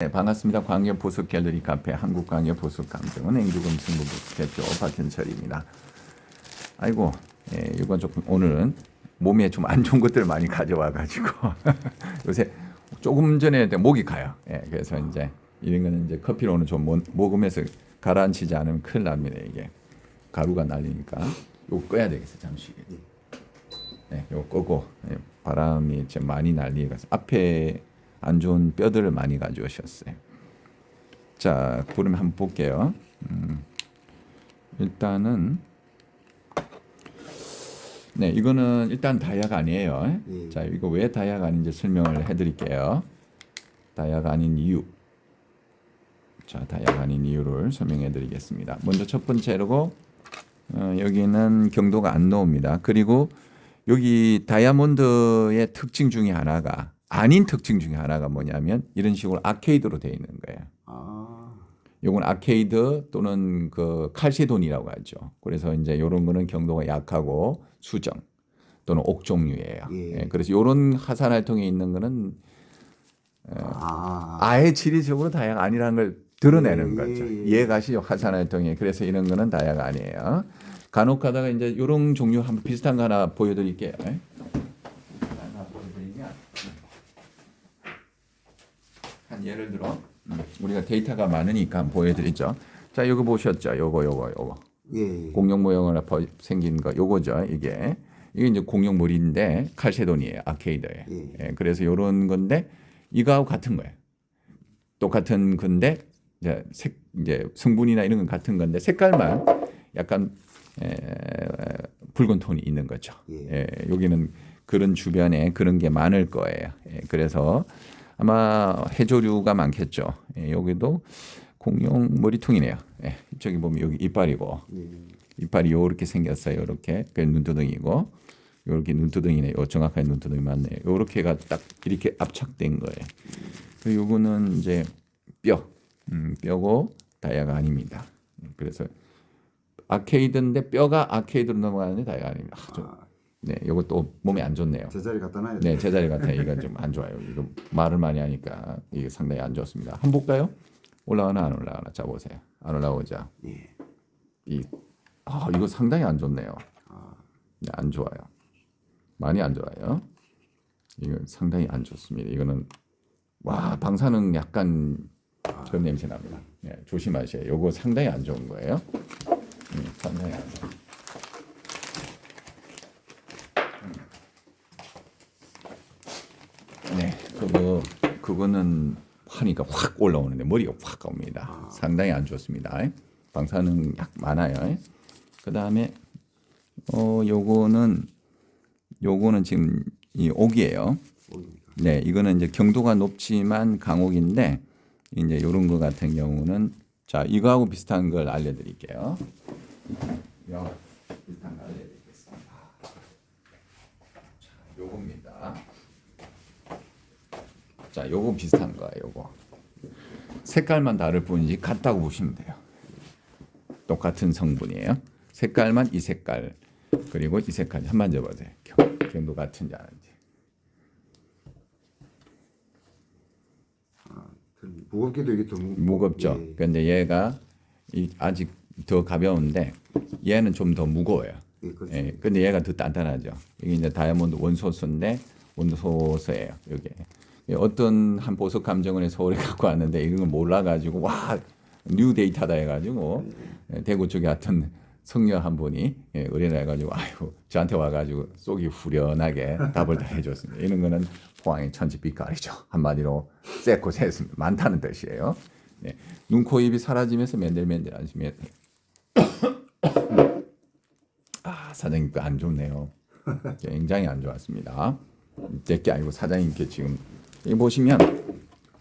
네, 반갑습니다. 광역 보석 갤러리 카페 한국 광역 보석 감정은 eng주금 승부보석 대표 박현철입니다. 아이고, 예, 이건 조금 오늘은 몸에 좀 안 좋은 것들 많이 가져와 가지고 요새 조금 전에 목이 가요. 예, 그래서 이제 이런 거는 이제 커피를 오늘 좀 모- 먹으면서 가라앉히지 않으면 큰일 납니다. 이게 가루가 날리니까 요거 꺼야 되겠어요. 잠시. 네, 요거 끄고 예, 바람이 좀 많이 날리니까 앞에 안 좋은 뼈들을 많이 가져오셨어요. 자, 부르면 한번 볼게요. 음, 일단은 네, 이거는 일단 다이아가 아니에요. 예. 자, 이거 왜 다이아가 아닌지 설명을 해드릴게요. 다이아가 아닌 이유. 자, 다이아가 아닌 이유를 설명해드리겠습니다. 먼저 첫 번째로 어, 여기는 경도가 안 나옵니다. 그리고 여기 다이아몬드의 특징 중에 하나가 아닌 특징 중에 하나가 뭐냐면 이런 식으로 아케이드로 되어 있는 거예요. 아, 요건 아케이드 또는 그 칼세돈이라고 하죠. 그래서 이제 이런 거는 경도가 약하고 수정 또는 옥 종류예요. 예. 예, 그래서 이런 하산 활동에 있는 거는 아, 아예 지리적으로 다야가 아니라는 걸 드러내는 예, 거죠. 예, 예. 이해가시죠? 하산 활동에. 그래서 이런 거는 다야가 아니에요. 간혹 가다가 이제 이런 종류 한번 비슷한 거 하나 보여드릴게요. 예? 하나 보여드리면 한 예를 들어 음, 우리가 데이터가 많으니까 보여드리죠. 자, 요거 보셨죠? 요거 요거 요거. 예, 공룡 모형으로 버- 생긴 거 요거죠 이게 이게 이제 공룡 머리인데 칼세돈이에요 아케이드에 예. 예, 그래서 요런 건데 이거하고 같은 거예요 똑같은 건데 이제 색 이제 성분이나 이런 건 같은 건데 색깔만 약간 에, 붉은 톤이 있는 거죠 예. 예, 여기는 그런 주변에 그런 게 많을 거예요 예, 그래서 아마 해조류가 많겠죠 예, 여기도 공룡 머리통이네요 예, 저기 보면 여기 이빨이고 예. 이빨이 요렇게 생겼어요. 요렇게 그 눈두덩이고 요렇게 눈두덩이네. 요 정확하게 눈두덩이 맞네요. 요렇게가 딱 이렇게 압착된 거예요. 요거는 이제 뼈, 음, 뼈고 다이아가 아닙니다. 음, 그래서 아케이드인데 뼈가 아케이드로 넘어가는데 다이아가 아닙니다. 아, 좀, 아, 네, 요것도 몸에 안 좋네요. 제자리 갖다 놔야 네, 돼. 제자리 같아요. 이건 좀 안 좋아요. 이거 말을 많이 하니까 이게 상당히 안 좋습니다. 한번 볼까요? 올라가나 안 올라가나? 자 보세요. 안 올라오죠. 예. 이, 아, 이거 상당히 안 좋네요. 아, 네, 안 좋아요. 많이 안 좋아요. 이건 상당히 안 좋습니다. 이거는 와 방사능 약간 그런 냄새 납니다. 네, 조심하셔야. 요 요거 상당히 안 좋은 거예요. 음, 상당히 안 좋아. 음. 네, 그거 그거는 하니까 확 올라오는데 머리가 확 옵니다. 상당히 안 좋습니다. 방사능 약 많아요. 그 다음에 어 요거는 요거는 지금 이 옥이에요. 네, 이거는 이제 경도가 높지만 강옥인데 이제 요런 거 같은 경우는 자 이거하고 비슷한 걸 알려드릴게요. 비슷한 거 알려드리겠습니다. 자, 요겁니다. 자, 요거 비슷한 거예요. 요거 색깔만 다를 뿐이지 같다고 보시면 돼요. 똑같은 성분이에요. 색깔만 이 색깔 그리고 이 색깔 한 번 접어보세요. 경- 경도 같은지 아닌지. 좀 무겁기도 이게 좀 무겁죠. 예. 근데 얘가 이 아직 더 가벼운데 얘는 좀 더 무거워요. 예, 그렇죠. 예, 근데 얘가 더 단단하죠. 이게 이제 다이아몬드 원소수인데 원소수예요. 이게 어떤 한 보석 감정원에 서울에 갖고 왔는데 이런 걸 몰라가지고 와 뉴 데이터다 해가지고 예, 대구 쪽에 하여튼 성녀 한 분이 예, 의뢰해가지고 아이고 저한테 와가지고 속이 후련하게 답을 다 해줬습니다. 이런 거는 포항의 천지빛깔이죠. 한마디로 쎄고 쎄습니다. 많다는 뜻이에요. 네. 눈, 코, 입이 사라지면서 맨들맨들하시면 아 사장님 거안 좋네요. 굉장히 안 좋았습니다. 제게 아니고 사장님께 지금 이 보시면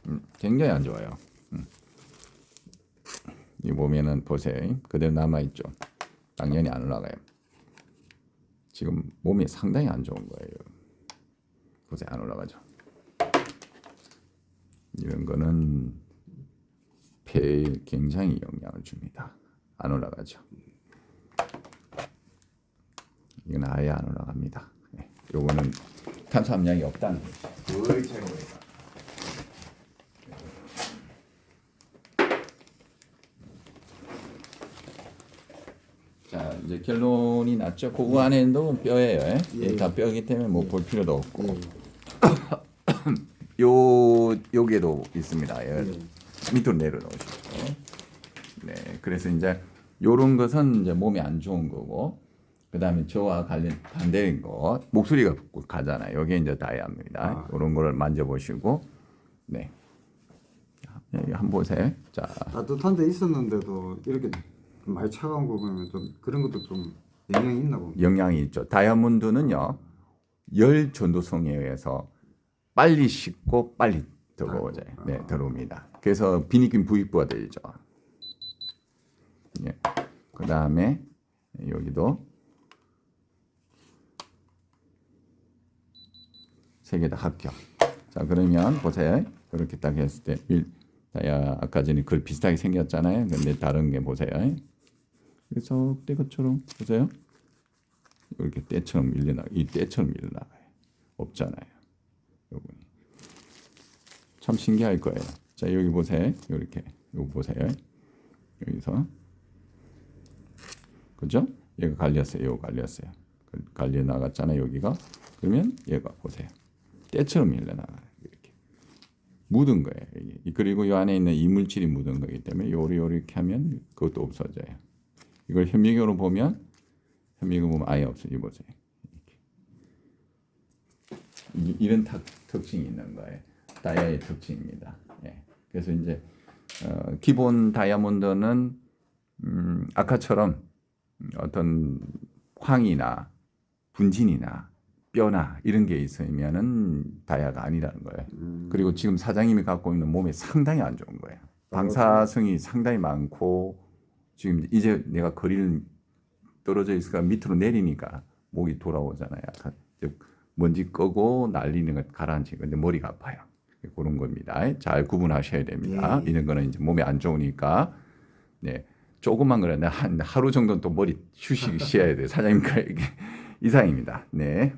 음, 굉장히 안 좋아요. 음. 이 보면은 보세요. 그대로 남아 있죠. 당연히 안 올라가요. 지금 몸이 상당히 안 좋은 거예요. 보세요, 안 올라가죠. 이런 거는 폐에 굉장히 영향을 줍니다. 안 올라가죠. 이건 아예 안 올라갑니다. 예, 요거는 탄수함량이 없다는 거죠. 거의 차이가 옵니다. 자 이제 결론이 났죠. 그 고구 안에는 뼈예요. 예? 예? 예. 다 뼈이기 때문에 뭐 볼 필요도 없고. 예. 요 요게도 있습니다. 예. 예. 밑으로 내려놓으시죠. 네, 그래서 이제 요런 것은 이제 몸에 안 좋은 거고 그 다음에 저와 관련 반대인 거, 목소리가 가잖아요. 여기 이제 다이아입니다. 아. 요런 거를 만져보시고, 네. 자, 여기 한번 보세요. 자, 따뜻한 데 있었는데도 이렇게 많이 차가운 거 보면 좀 그런 것도 좀 영향이 있나 봅니다. 영향이 있죠. 다이아몬드는요, 열 전도성에 의해서 빨리 식고 빨리 들어오죠. 네, 들어옵니다. 그래서 비니낌 부익부가 되죠. 예. 그 다음에 여기도 세 개 다 합격. 자, 그러면 보세요. 이렇게 딱 했을 때 일, 다이아 아까 전에 글 비슷하게 생겼잖아요. 근데 다른 게 보세요. 그래서 때 것처럼 보세요. 이렇게 때처럼 밀려나 이 때처럼 밀려나가요. 없잖아요. 요분이 참 신기할 거예요. 자 여기 보세요. 이렇게 요거 보세요. 여기서 그죠? 얘가 갈렸어요. 요거 갈렸어요. 그- 갈려 나갔잖아요. 여기가 그러면 얘가 보세요. 때처럼 밀려나가요. 이렇게 묻은 거예요. 그리고 이 안에 있는 이물질이 묻은 거기 때문에 요리 요리 하면 그것도 없어져요. 이걸 현미경으로 보면 현미경 보면 아예 없어요. 이 보세요. 이런 탁, 특징이 있는 거예요. 다이아의 특징입니다. 예. 그래서 이제 어, 기본 다이아몬드는 음, 아까처럼 어떤 황이나 분진이나 뼈나 이런 게 있으면은 다이아가 아니라는 거예요. 그리고 지금 사장님이 갖고 있는 몸에 상당히 안 좋은 거예요. 방사성이 상당히 많고 지금 이제 내가 거리를 떨어져 있으니까 밑으로 내리니까 목이 돌아오잖아요. 즉 먼지 끄고 날리는 것 가라앉히는 건데 머리가 아파요. 그런 겁니다. 잘 구분하셔야 됩니다. 예. 이런 거는 이제 몸에 안 좋으니까 네 조금만 그래 한 하루 정도는 또 머리 휴식 쉬어야 돼요. 사장님 그 이상입니다. 네.